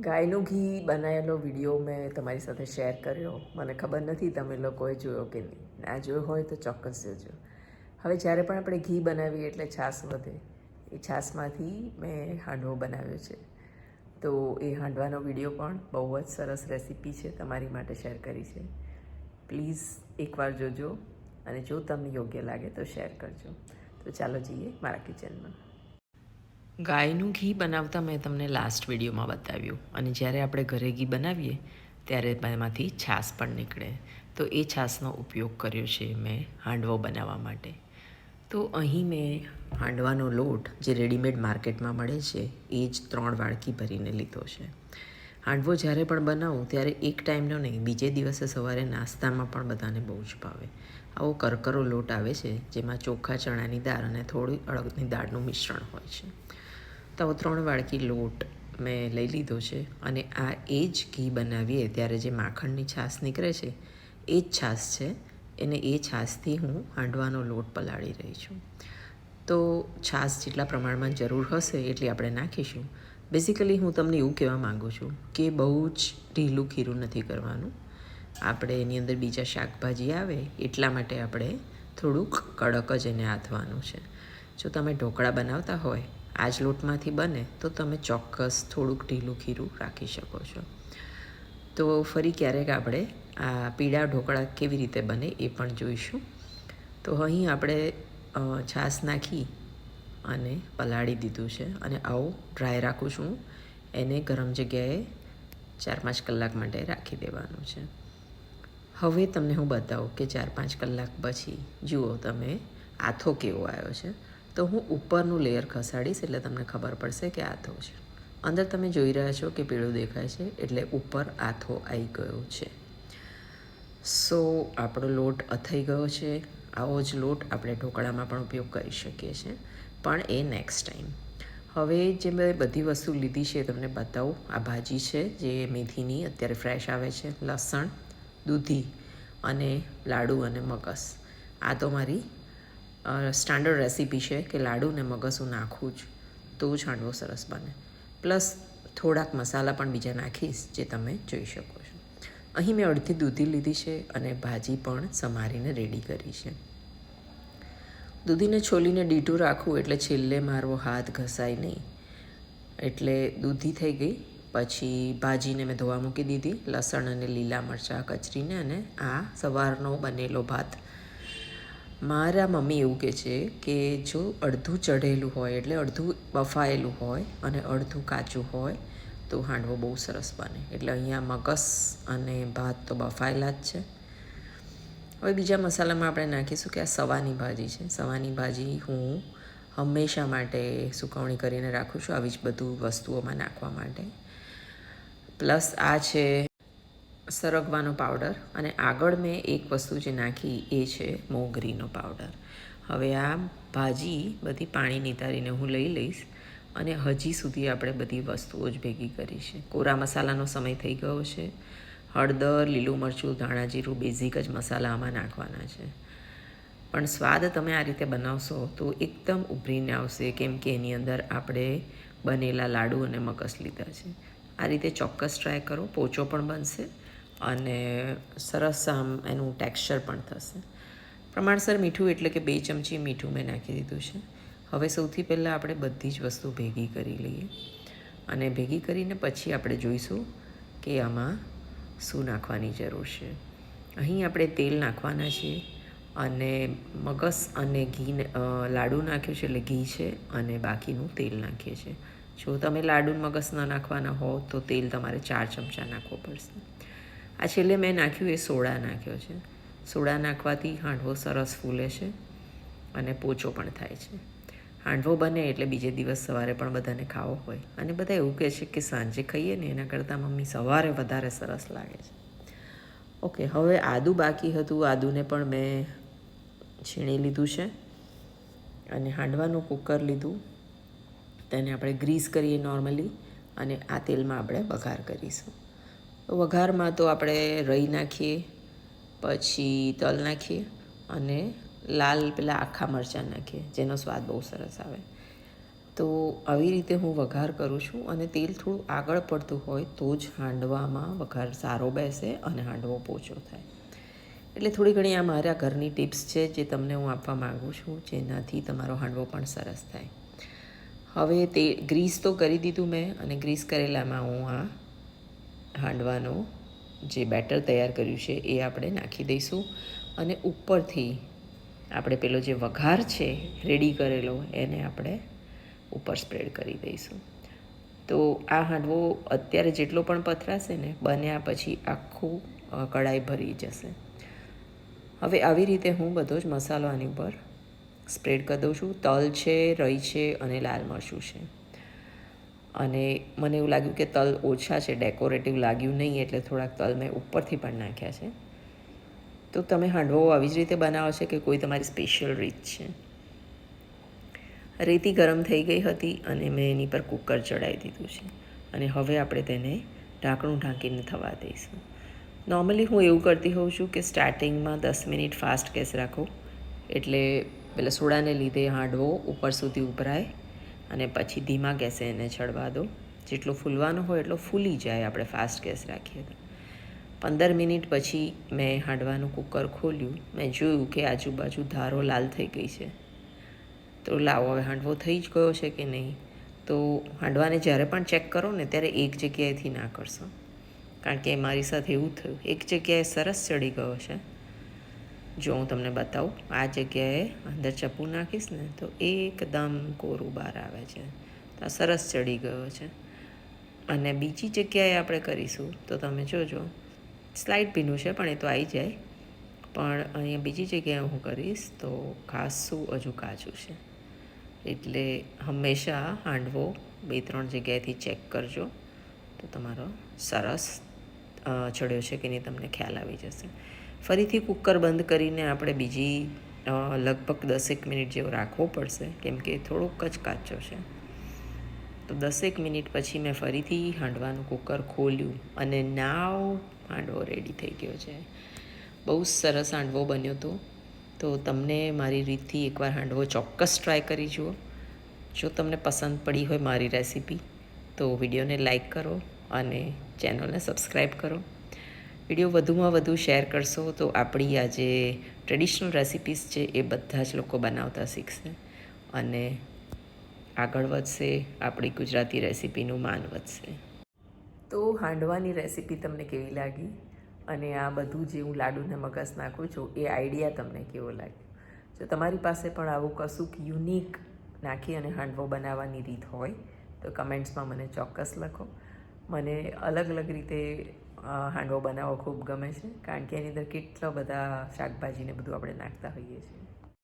ગાયનું ઘી બનાવેલો વીડિયો મેં તમારી સાથે શેર કર્યો. મને ખબર નથી તમે લોકોએ જોયો કે નહીં. ના જોયો હોય તો ચોક્કસ જોજો. હવે જ્યારે પણ આપણે ઘી બનાવીએ એટલે છાશ વધે. એ છાશમાંથી મેં હાંડવો બનાવ્યો છે. તો એ હાંડવાનો વીડિયો પણ બહુ જ સરસ રેસીપી છે તમારી માટે શેર કરી છે. પ્લીઝ એકવાર જોજો અને જો તમને યોગ્ય લાગે તો શેર કરજો. તો ચાલો જઈએ મારા કિચનમાં. ગાયનું ઘી બનાવતા મેં તમને લાસ્ટ વિડીયોમાં બતાવ્યું. અને જ્યારે આપણે ઘરે ઘી બનાવીએ, ત્યારે એમાંથી છાશ પણ નીકળે. તો એ છાશનો ઉપયોગ કર્યો છે મેં હાંડવો બનાવવા માટે. તો અહીં મેં હાંડવાનો લોટ જે રેડીમેડ માર્કેટમાં મળે છે, એ જ ત્રણ વાડકી ભરીને લીધો છે. હાંડવો જ્યારે પણ બનાવું, ત્યારે એક ટાઈમનો નહીં, બીજે દિવસે સવારે નાસ્તામાં પણ બધાને બહુ જ ભાવે. આવો કરકરો લોટ આવે છે, જેમાં ચોખા, ચણાની દાળ અને થોડી અડદની દાળનું મિશ્રણ હોય છે. તો ત્રણ વાડકી લોટ મેં લઈ લીધો છે અને આ એ જ ઘી બનાવીએ ત્યારે જે માખણની છાશ નીકળે છે, એ જ છાશ છે. એને એ છાશથી હું હાંડવાનો લોટ પલાળી રહી છું. તો છાશ જેટલા પ્રમાણમાં જરૂર હશે એટલી આપણે નાખીશું. બેઝિકલી હું તમને એવું કહેવા માગું છું કે બહુ જ ઢીલું ખીરું નથી કરવાનું. આપણે એની અંદર બીજા શાકભાજી આવે એટલા માટે આપણે થોડુંક કડક જ એને આથવાનું છે. જો તમે ઢોકળા બનાવતા હોય આ જ લોટમાંથી બને તો તમે ચોક્કસ થોડુંક ઢીલું ખીરું રાખી શકો છો. તો ફરી ક્યારેક આપણે આ પીળા ઢોકળા કેવી રીતે બને એ પણ જોઈશું. તો અહીં આપણે છાશ નાખી અને પલાળી દીધું છે અને આવું ડ્રાય રાખું છું. એને ગરમ જગ્યાએ ચાર પાંચ કલાક માટે રાખી દેવાનું છે. હવે તમને હું બતાવું કે ચાર પાંચ કલાક પછી જુઓ તમે આથો કેવો આવ્યો છે. તો હું ઉપરનું લેયર ખસાડીશ એટલે તમને ખબર પડશે કે આથો છે. અંદર તમે જોઈ રહ્યા છો કે પીળું દેખાય છે એટલે ઉપર આથો આવી ગયો છે. સો, આપણો લોટ અથઈ ગયો છે. આવો જ લોટ આપણે ઢોકળામાં પણ ઉપયોગ કરી શકીએ છીએ. પણ એ નેક્સ્ટ ટાઈમ હવે જે મેં બધી વસ્તુ લીધી છે તમને બતાવું. આ ભાજી છે જે મેથીની, અત્યારે ફ્રેશ આવે છે, લસણ, દૂધી અને લાડુ અને મગસ. આ તો મારી સ્ટાન્ડર્ડ રેસીપી છે કે લાડુને મગસું નાખું જ, તો જ હાંડવો સરસ બને. પ્લસ થોડાક મસાલા પણ બીજા નાખીશ જે તમે જોઈ શકો છો. અહીં મેં અડધી દૂધી લીધી છે અને ભાજી પણ સમારીને રેડી કરી છે. દૂધીને છોલીને ડીટું રાખવું એટલે છેલ્લે મારો હાથ ઘસાય નહીં. એટલે દૂધી થઈ ગઈ. પછી ભાજીને મેં ધોવા મૂકી દીધી, લસણ અને લીલા મરચાં કચરીને અને આ સવારનો બનેલો ભાત મારા મમ્મી એવું કહે છે કે જો અડધું ચઢેલું હોય, એટલે અડધું બફાયેલું હોય અને અડધું કાચું હોય, તો હાંડવો બહુ સરસ બને. એટલે અહીંયા મગસ અને ભાત તો બફાયેલા જ છે. હવે બીજા મસાલામાં આપણે નાખીશું કે આ સવાની ભાજી છે. સવાની ભાજી હું હંમેશા માટે સુકવણી કરીને રાખું છું આવી જ બધું વસ્તુઓમાં નાખવા માટે. પ્લસ આ છે સરગવાનો પાવડર અને આગળ મેં એક વસ્તુ જે નાખી એ છે મોગરીનો પાવડર. હવે આ ભાજી બધી પાણી નિતારીને હું લઈ લઈશ અને હજી સુધી આપણે બધી વસ્તુઓ જ ભેગી કરી છે. કોરા મસાલાનો સમય થઈ ગયો છે. હળદર, લીલું મરચું, ધાણા જીરું, બેઝિક જ મસાલા આમાં નાખવાના છે. પણ સ્વાદ તમે આ રીતે બનાવશો તો એકદમ ઉભરીને આવશે કેમ કે એની અંદર આપણે બનેલા લાડુ અને મગસ લીધા છે. આ રીતે ચોક્કસ ટ્રાય કરો, પોચો પણ બનશે અને સરસ આમ એનું ટેક્સચર પણ થશે. પ્રમાણસર મીઠું એટલે કે બે ચમચી મીઠું મેં નાખી દીધું છે. હવે સૌથી પહેલાં આપણે બધી જ વસ્તુ ભેગી કરી લઈએ અને ભેગી કરીને પછી આપણે જોઈશું કે આમાં શું નાખવાની જરૂર છે. અહીં આપણે તેલ નાખવાના છીએ અને મગસ અને ઘી લાડુ નાખ્યું છે એટલે ઘી છે અને બાકીનું તેલ નાખીએ છીએ. જો તમે લાડુ મગસ ન નાખવાના હો તો તેલ તમારે ચાર ચમચા નાખવો પડશે. આ છેલ્લે મેં નાખ્યું એ સોડા નાખ્યો છે. સોડા નાખવાથી હાંડવો સરસ ફૂલે છે અને પોચો પણ થાય છે. હાંડવો બને એટલે બીજે દિવસ સવારે પણ બધાને ખાવો હોય. અને બધા એવું કહે છે કે સાંજે ખાઈએ ને એના કરતાં મમ્મી સવારે વધારે સરસ લાગે છે. ઓકે, હવે આદુ બાકી હતું. આદુને પણ મેં છીણી લીધું છે અને હાંડવાનું કુકર લીધું. તેને આપણે ગ્રીસ કરીએ નોર્મલી અને આ તેલમાં આપણે વઘાર કરીશું. વઘારમાં તો આપણે રહી નાખીએ, પછી તલ નાખીએ અને લાલ પેલા આખા મરચાં નાખીએ, જેનો સ્વાદ બહુ સરસ આવે. તો આવી રીતે હું વઘાર કરું છું અને તેલ થોડું આગળ પડતું હોય તો જ હાંડવામાં વઘાર સારો બેસે અને હાંડવો પોચો થાય. એટલે થોડી ઘણી આ મારા ઘરની ટિપ્સ છે જે તમને હું આપવા માગું છું, જેનાથી તમારો હાંડવો પણ સરસ થાય. હવે તે ગ્રીસ તો કરી દીધું મેં અને ગ્રીસ કરેલામાં હું આ હાંડવાનો જે બેટર તૈયાર કર્યું છે એ આપણે નાખી દઈશું અને ઉપરથી આપણે પેલો જે વઘાર છે રેડી કરેલો, એને આપણે ઉપર સ્પ્રેડ કરી દઈશું. તો આ હાંડવો અત્યારે જેટલો પણ પથરાશે ને, બન્યા પછી આખું કડાઈ ભરી જશે. હવે આવી રીતે હું બધો જ મસાલો આની ઉપર સ્પ્રેડ કરી દઉં છું. તલ છે, રઈ છે અને લાલ મરચું છે. અને મને એવું લાગ્યું કે તલ ઓછા છે ડેકોરેટિવ લાગ્યું નહીં એટલે થોડાક તલ મેં ઉપરથી પણ નાખ્યા છે. તો તમે હાંડવો આવી જ રીતે બનાવો છે કે કોઈ તમારી સ્પેશિયલ રીત છે? રેતી ગરમ થઈ ગઈ હતી અને મેં એની પર કુકર ચડાવી દીધું છે. અને હવે આપણે તેને ઢાંકણું ઢાંકીને થવા દઈશું. નોર્મલી હું એવું કરતી હોઉં છું કે સ્ટાર્ટિંગમાં દસ મિનિટ ફાસ્ટ ગેસ રાખો. એટલે પેલા સોડાને લીધે હાંડવો ઉપર સુધી ઉભરાય. અને પછી ધીમા ગેસે એને ચડવા દો. જેટલો ફૂલવાનો હોય એટલો ફૂલી જાય આપણે ફાસ્ટ ગેસ રાખીએ તો. પંદર મિનિટ પછી મેં હાંડવાનું કુકર ખોલ્યું. મેં જોયું કે આજુબાજુ ધારો લાલ થઈ ગઈ છે. તો લાવો, હવે હાંડવો થઈ જ ગયો છે કે નહીં? તો હાંડવાને જ્યારે પણ ચેક કરો ને ત્યારે એક જગ્યાએથી ના કરશો. કારણ કે મારી સાથે એવું થયું. એક જગ્યાએ સરસ ચડી ગયો છે. જો હું તમને બતાવું, આ જગ્યાએ અંદર ચપ્પુ નાખીશ ને તો એકદમ કોરું બહાર આવે છે. તો આ સરસ ચડી ગયો છે. અને બીજી જગ્યાએ આપણે કરીશું, તો તમે જોજો. સ્લાઇડ ભીનું છે, પણ એ તો આવી જાય. પણ અહીંયા બીજી જગ્યાએ હું કરીશ, તો ખાસું હજુ કાચું છે. એટલે હંમેશા હાંડવો બે ત્રણ જગ્યાએથી ચેક કરજો. તો તમારો સરસ ચડ્યો છે કે નહીં, તમને ખ્યાલ આવી જશે. ફરીથી કુકર બંધ કરીને આપણે બીજી લગભગ દસેક મિનિટ જેવો રાખવો પડશે, કેમ કે થોડોક જ કાચો છે. તો દસેક મિનિટ પછી મેં ફરીથી હાંડવાનું કુકર ખોલ્યું અને નાવ હાંડવો રેડી થઈ ગયો છે. બહુ સરસ હાંડવો બન્યો હતો તો તમને મારી રીતથી એકવાર હાંડવો ચોક્કસ ટ્રાય કરી જુઓ. જો તમને પસંદ પડી હોય મારી રેસીપી તો વિડીયોને લાઈક કરો અને ચેનલને સબસ્ક્રાઈબ કરો. વીડિયો વધુમાં વધુ શેર કરશો તો આપણી આ જે ટ્રેડિશનલ રેસિપીસ છે એ બધા જ લોકો બનાવતા શીખશે. અને આગળ વધશે, આપણી ગુજરાતી રેસિપીનું માન વધશે. તો હાંડવાની રેસિપી તમને કેવી લાગી? અને આ બધું જે હું લાડુને મગજ નાખું છું, એ આઈડિયા તમને કેવો લાગ્યો? જો તમારી પાસે પણ આવું કશુંક યુનિક નાખી અને હાંડવો બનાવવાની રીત હોય, તો કમેન્ટ્સમાં મને ચોક્કસ લખો. મને અલગ અલગ રીતે હાંડવો બનાવવો ખૂબ ગમે છે. કારણ કે એની અંદર કેટલા બધા શાકભાજીને બધું આપણે નાખતા હોઈએ છીએ.